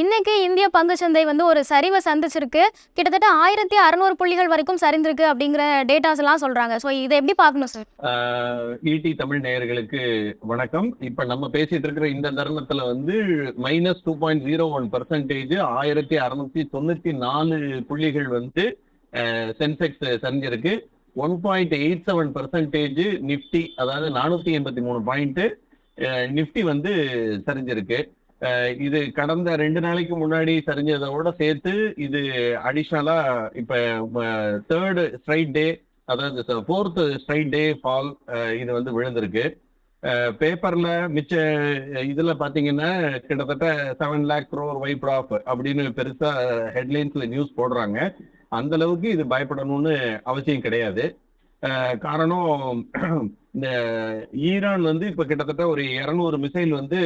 இன்னைக்கு இந்திய பங்குச்சந்தை வந்து ஒரு சரிவை சந்திச்சிருக்கு. கிட்டத்தட்ட ஆயிரத்தி அறநூறு புள்ளிகள் வரைக்கும் சரிந்திருக்கு அப்படிங்கிற டேட்டாஸ் எல்லாம் சொல்றாங்க. ஸோ இதை எப்படி பார்க்கணும் சார் ஈடி தமிழ் நேயர்களுக்கு வணக்கம். இப்ப நம்ம பேசிட்டு இருக்கிற இந்த தருணத்துல வந்து minus two point zero one percentage ஆயிரத்தி அறுநூத்தி தொண்ணூத்தி நாலு புள்ளிகள் வந்து Sensex சரிஞ்சிருக்கு. One point eight seven percentage nifty அதாவது நானூத்தி எண்பத்தி மூணு பாயிண்ட் நிப்டி வந்து சரிஞ்சிருக்கு. இது கடந்த ரெண்டு நாளைக்கு முன்னாடி சரிஞ்சதோட சேர்த்து இது அடிஷ்னலா இப்ப தேர்டு ஸ்ட்ரைட் டே அதாவது ஃபோர்த்து ஸ்ட்ரைட் டே ஃபால் இது வந்து விழுந்திருக்கு. பேப்பர்ல மிச்ச இதுல பாத்தீங்கன்னா கிட்டத்தட்ட seven lakh crore wipe off அப்படின்னு பெருசா ஹெட்லைன்ஸ்ல நியூஸ் போடுறாங்க. அந்த அளவுக்கு இது பயப்படணும்னு அவசியம் கிடையாது. காரணம் இந்த ஈரான் வந்து இப்ப கிட்டத்தட்ட ஒரு இருநூறு மிசைல் வந்து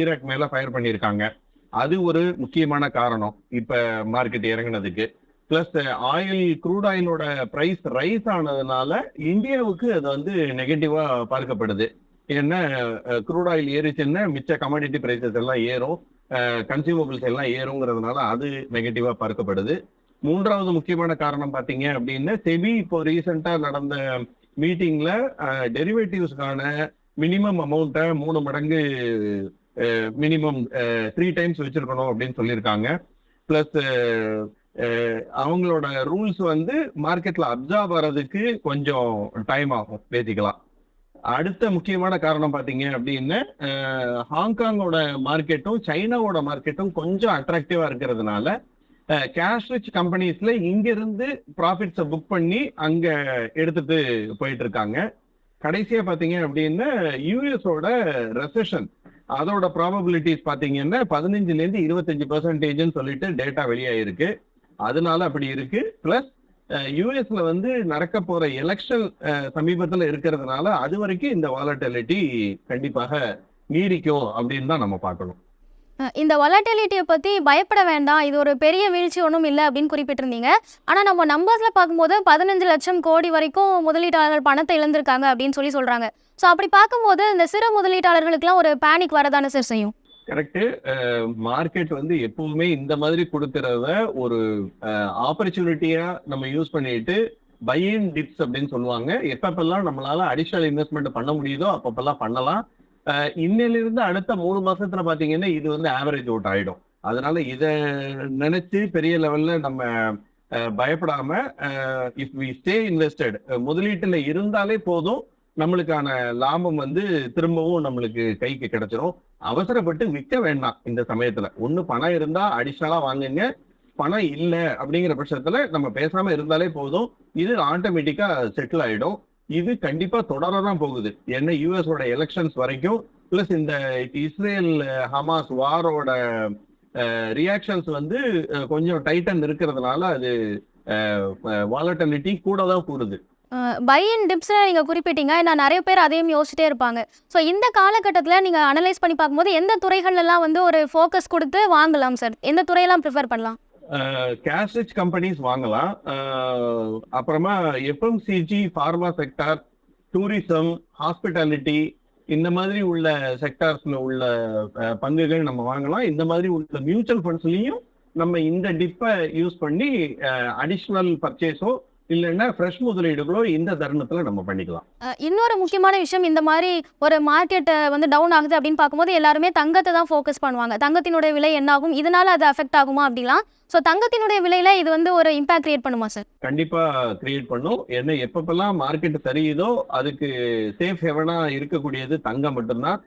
ஈராக் மேல ஃபயர் பண்ணியிருக்காங்க. அது ஒரு முக்கியமான காரணம் இப்ப மார்க்கெட் இறங்குனதுக்கு. பிளஸ் ஆயில் க்ரூட் ஆயிலோட பிரைஸ் ரைஸ் ஆனதுனால இந்தியாவுக்கு அது வந்து நெகட்டிவா பார்க்கப்படுது. ஏன்னா க்ரூட் ஆயில் ஏறிச்சுன்னா மிச்ச கமாடிட்டி பிரைசஸ் எல்லாம் ஏறும். கன்சியூமபிள்ஸ் எல்லாம் ஏறுங்கிறதுனால அது நெகட்டிவா பார்க்கப்படுது. மூன்றாவது முக்கியமான காரணம் பார்த்தீங்க அப்படின்னா செபி இப்போ ரீசெண்டா நடந்த மீட்டிங்ல டெரிவேட்டிவ்ஸ்க்கான மினிமம் அமௌண்ட்டை மூணு மடங்கு மினிமம் த்ரீ டைம்ஸ் வச்சிருக்கணும் அப்படின்னு சொல்லியிருக்காங்க. பிளஸ் அவங்களோட ரூல்ஸ் வந்து மார்க்கெட்ல அப்சர்வ் வர்றதுக்கு கொஞ்சம் டைம் ஆகும் பேசிக்கலாம் அடுத்த முக்கியமான காரணம் பார்த்தீங்க அப்படின்னா ஹாங்காங்கோட மார்க்கெட்டும் சைனாவோட மார்க்கெட்டும் கொஞ்சம் அட்ராக்டிவா இருக்கிறதுனால கேஷ் ரிச் கம்பெனிஸ்ல இங்க இருந்து ப்ராஃபிட்ஸை புக் பண்ணி அங்க எடுத்துட்டு போயிட்டு இருக்காங்க கடைசியா பாத்தீங்க அப்படின்னா யூஎஸோட ரெசஷன் அதோட ப்ராபபிலிட்டிஸ் பாத்தீங்கன்னா பதினஞ்சுல இருந்து இருபத்தஞ்சு பர்சன்டேஜ்னு சொல்லிட்டு டேட்டா வெளியாயிருக்கு. அதனால அப்படி இருக்கு. பிளஸ் யூஎஸ்ல வந்து நடக்க போற எலெக்ஷன் சமீபத்துல இருக்கிறதுனால அது வரைக்கும் இந்த வாலட்டிலிட்டி கண்டிப்பாக நீடிக்கும் அப்படின்னு தான் நம்ம பார்க்கணும். இந்த வொலட்டிலிட்டியை பற்றி பயப்பட வேண்டாம். இது ஒரு பெரிய வீழ்ச்சி ஒன்றும் இல்லை அப்படின்னு குறிப்பிட்டிருந்தீங்க. ஆனால் நம்ம நம்பர்ஸில் பார்க்கும்போது பதினஞ்சு லட்சம் கோடி வரைக்கும் முதலீட்டாளர்கள் பணத்தை இழந்திருக்காங்க அப்படின்னு சொல்லி சொல்கிறாங்க ஸோ அப்படி பார்க்கும்போது இந்த சிறு முதலீட்டாளர்களுக்குலாம் ஒரு பேனிக் வரதானே சார் செய்யும்? கரெக்டு மார்க்கெட் வந்து எப்பவுமே இந்த மாதிரி கொடுக்கறத ஒரு ஆப்பர்ச்சுனிட்டியா நம்ம யூஸ் பண்ணிட்டு பை இன் டிப்ஸ் அப்படின்னு சொல்லுவாங்க. எப்பப்பெல்லாம் நம்மளால அடிஷனல் இன்வெஸ்ட்மெண்ட் பண்ண முடியுதோ அப்பப்பெல்லாம் பண்ணலாம். இன்னிலிருந்து அடுத்த மூணு மாசத்துல பாத்தீங்கன்னா இது வந்து ஆவரேஜ் அவுட் ஆயிடும். அதனால இதை நினைச்சு பெரிய லெவல்ல நம்ம பயப்படாம இஃப் வி ஸ்டே இன்வெஸ்டட் முதலீட்டுல இருந்தாலே போதும். நம்மளுக்கான லாபம் வந்து திரும்பவும் நம்மளுக்கு கைக்கு கிடைச்சிரும். அவசரப்பட்டு விற்க வேண்டாம் இந்த சமயத்துல. ஒண்ணு பணம் இருந்தா அடிஷனலா வாங்குங்க. பணம் இல்லை அப்படிங்கிற பட்சத்துல நம்ம பேசாம இருந்தாலே போதும். இது ஆட்டோமேட்டிக்கா செட்டில் ஆயிடும். இது கண்டிப்பா தொடரதான் போகுது. என்ன யூஎஸோட எலெக்ஷன்ஸ் வரைக்கும் பிளஸ் இந்த இஸ்ரேல் ஹமாஸ் வாரோட ரியாக்ஷன்ஸ் வந்து கொஞ்சம் டைட்டன் இருக்கிறதுனால அது வாலட்டிலிட்டி கூட தான் கூடுது பை அண்ட் டிப்ஸ் நீங்கள் குறிப்பிட்டீங்க. நான் நிறைய பேர் அதையும் யோசிச்சிட்டே இருப்பாங்க. ஸோ இந்த காலகட்டத்தில் நீங்கள் அனலைஸ் பண்ணி பார்க்கும்போது எந்த துறைகள்லாம் வந்து ஒரு ஃபோக்கஸ் கொடுத்து வாங்கலாம் சார் எந்த துறையெல்லாம் ப்ரிஃபர் பண்ணலாம்? கேஷ்ரிச் கம்பெனிஸ் வாங்கலாம். அப்புறமா FMCG pharma sector tourism hospitality இந்த மாதிரி உள்ள செக்டார்ஸ்ல உள்ள பங்குகள் நம்ம வாங்கலாம். இந்த மாதிரி உள்ள மியூச்சுவல் ஃபண்ட்ஸ்லயும் நம்ம இந்த டிப்பை யூஸ் பண்ணி அடிஷ்னல் பர்ச்சேஸோ இல்லைன்னா ஃப்ரெஷ் முதலீடுகளோ இந்த தருணத்துல நம்ம பண்ணிக்கலாம். இன்னொரு முக்கியமான விஷயம் இந்த மாதிரி ஒரு மார்க்கெட் வந்து டவுன் ஆகுது அப்படின்னு பார்க்கும்போது எல்லாருமே தங்கத்தை தான் ஃபோக்கஸ் பண்ணுவாங்க. தங்கத்தினுடைய விலை என்ன ஆகும் இதனால அது அஃபெக்ட் ஆகுமா அப்படிலாம்? ஸோ தங்கத்தினுடைய விலையில இது வந்து ஒரு இம்பாக்ட் கிரியேட் பண்ணுமா சார் கண்டிப்பா கிரியேட் பண்ணும். ஏன்னா எப்பப்பெல்லாம் மார்க்கெட் சரியுதோ அதுக்கு சேஃப் ஹெவனா இருக்கக்கூடியது தங்கம் மட்டும்தான்.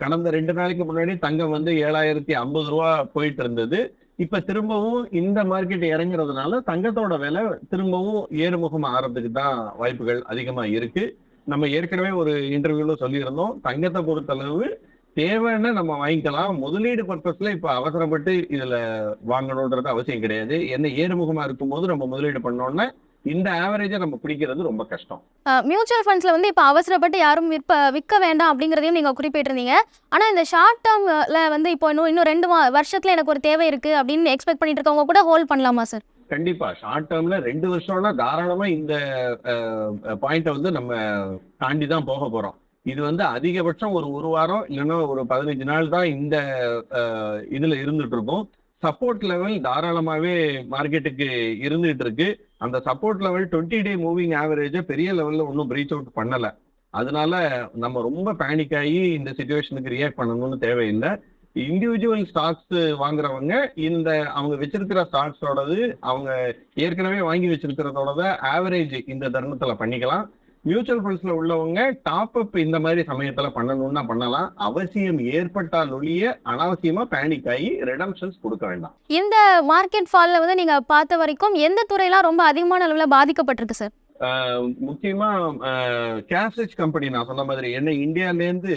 கடந்த ரெண்டு நாளைக்கு முன்னாடி தங்கம் வந்து ஏழாயிரத்தி ஐம்பது ரூபா போயிட்டு இருந்தது. இப்ப திரும்பவும் இந்த மார்க்கெட் இறங்குறதுனால தங்கத்தோட விலை திரும்பவும் ஏறுமுகம் ஆறதுக்கு தான் வாய்ப்புகள் அதிகமா இருக்கு. நம்ம ஏற்கனவே ஒரு இன்டர்வியூல சொல்லியிருந்தோம். தங்கத்தை பொறுத்தளவு தேவைன்னு நம்ம வாங்கிக்கலாம். முதலீடு பர்பஸ்ல இப்ப அவசரப்பட்டு இதுல வாங்கணுன்றது அவசியம் கிடையாது. என்ன ஏறுமுகமா இருக்கும்போது நம்ம முதலீடு பண்ணோம்னா இந்த ஆவரேஜை நம்ம பிடிக்கிறது ரொம்ப கஷ்டம். மியூச்சுவல் ஃபண்ட்ஸில் வந்து இப்போ அவசரப்பட்டு யாரும் விற்ப விற்க வேண்டாம் அப்படிங்கிறதையும் நீங்கள் குறிப்பிட்டிருந்தீங்க. ஆனால் இந்த ஷார்ட் டேர்மில் வந்து இப்போ இன்னும் இன்னும் ரெண்டு வருஷத்தில் எனக்கு ஒரு தேவை இருக்குது அப்படின்னு எக்ஸ்பெக்ட் பண்ணிட்டு இருக்கவங்க கூட ஹோல்ட் பண்ணலாமா சார் கண்டிப்பா. ஷார்ட் டேர்ம்ல ரெண்டு வருஷம்னா தாராளமா இந்த பாயிண்ட வந்து நம்ம தாண்டி தான் போக போறோம். இது வந்து அதிகபட்சம் ஒரு ஒரு வாரம் இல்லைன்னா ஒரு பதினஞ்சு நாள் தான் இந்த இதுல இருந்துட்டு இருக்கும். சப்போர்ட் லெவல் தாராளமாவே மார்க்கெட்டுக்கு இருந்துட்டு இருக்கு அந்த support level twenty day moving ஆவரேஜை பெரிய லெவல்ல ஒன்றும் பிரீச் அவுட் பண்ணல. அதனால நம்ம ரொம்ப பேனிக் ஆகி இந்த சுச்சுவேஷனுக்கு ரியாக்ட் பண்ணணும்னு தேவையில்லை. இண்டிவிஜுவல் ஸ்டாக்ஸ் வாங்குறவங்க இந்த அவங்க வச்சிருக்கிற ஸ்டாக்ஸோடது அவங்க ஏற்கனவே வாங்கி வச்சிருக்கிறதோட ஆவரேஜ் இந்த தருணத்துல பண்ணிக்கலாம். மியூச்சுவல் ஃபண்ட்ஸ்ல உள்ளவங்க டாப் அப் இந்த மாதிரி சமயத்துல பண்ணணும்னா பண்ணலாம். அவசியம் ஏற்பட்டால் ஒழிய அனாவசியமா பேனிக் ஆகி ரெடம்ஷன்ஸ் கொடுக்க வேண்டாம். இந்த மார்க்கெட் ஃபால்ல வந்து நீங்க பார்த்த வரைக்கும் எந்த துறையெல்லாம் ரொம்ப அதிகமான அளவுல பாதிக்கப்பட்டிருக்கு சார் முக்கியமா கேஸ்டேஜ் கம்பெனி நான் சொன்ன மாதிரி என்ன இந்தியால இருந்து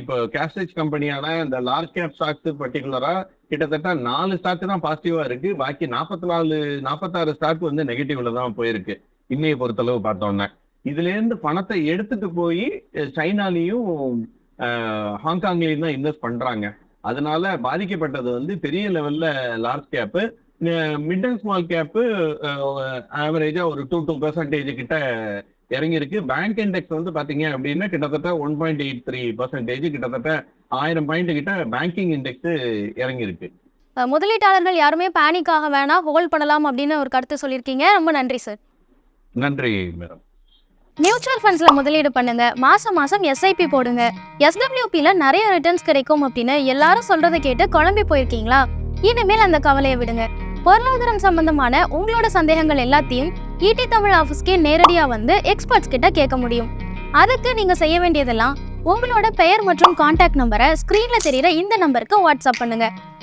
இப்போ கேஸ்டேஜ் கம்பெனியான இந்த லார்ஜ் கேப் ஸ்டாக்ஸ் பர்டிகுலரா கிட்டத்தட்ட நாலு ஸ்டாக் தான் பாசிட்டிவா இருக்கு. பாக்கி நாற்பத்தி நாலு நாற்பத்தாறு ஸ்டாக் வந்து நெகட்டிவ்ல தான் போயிருக்கு. இன்னைய பொறுத்தளவு பார்த்தோன்னே இதுல இருந்து பணத்தை எடுத்துட்டு போய் சைனாலையும் ஹாங்காங்லயும் தான் இன்வெஸ்ட் பண்றாங்க. அதனால பாதிக்கப்பட்டது வந்து பெரிய லெவல்ல large cap mid and small cap ஆவரேஜா ஒரு டூ டூ பெர்சன்டேஜ் கிட்ட இறங்கியிருக்கு. பேங்க் இண்டெக்ஸ் வந்து பாத்தீங்க அப்படின்னா கிட்டத்தட்ட one point eight three percentage கிட்டத்தட்ட ஆயிரம் பாயிண்ட் கிட்ட பேங்கிங் இண்டெக்ஸ் இறங்கியிருக்கு. முதலீட்டாளர்கள் யாருமே பேனிக் ஆக வேணாம் ஹோல்ட் பண்ணலாம் அப்படின்னு ஒரு கருத்து சொல்லியிருக்கீங்க. ரொம்ப நன்றி சார் நன்றி மேடம் மியூச்சுவல் ஃபண்ட்ஸ்ல முதலீடு பண்ணுங்க. மாசம் மாசம் எஸ்ஐபி போடுங்க. எஸ்டபிள்யூபில நிறைய ரிட்டர்ன்ஸ் கிடைக்கும் அப்படின்னு எல்லாரும் சொல்றதை கேட்டு குழம்பி போயிருக்கீங்களா? இனிமேல் அந்த கவலையை விடுங்க. பொருளாதாரம் சம்பந்தமான உங்களோட சந்தேகங்கள் எல்லாத்தையும் ஈடி தமிழ் ஆஃபீஸ்க்கே நேரடியாக வந்து எக்ஸ்பர்ட்ஸ் கிட்ட கேட்க முடியும். அதுக்கு நீங்கள் செய்ய வேண்டியதெல்லாம் உங்களோட பெயர் மற்றும் கான்டாக்ட் நம்பரை ஸ்க்ரீனில் தெரியிற இந்த நம்பருக்கு வாட்ஸ்அப் பண்ணுங்கள்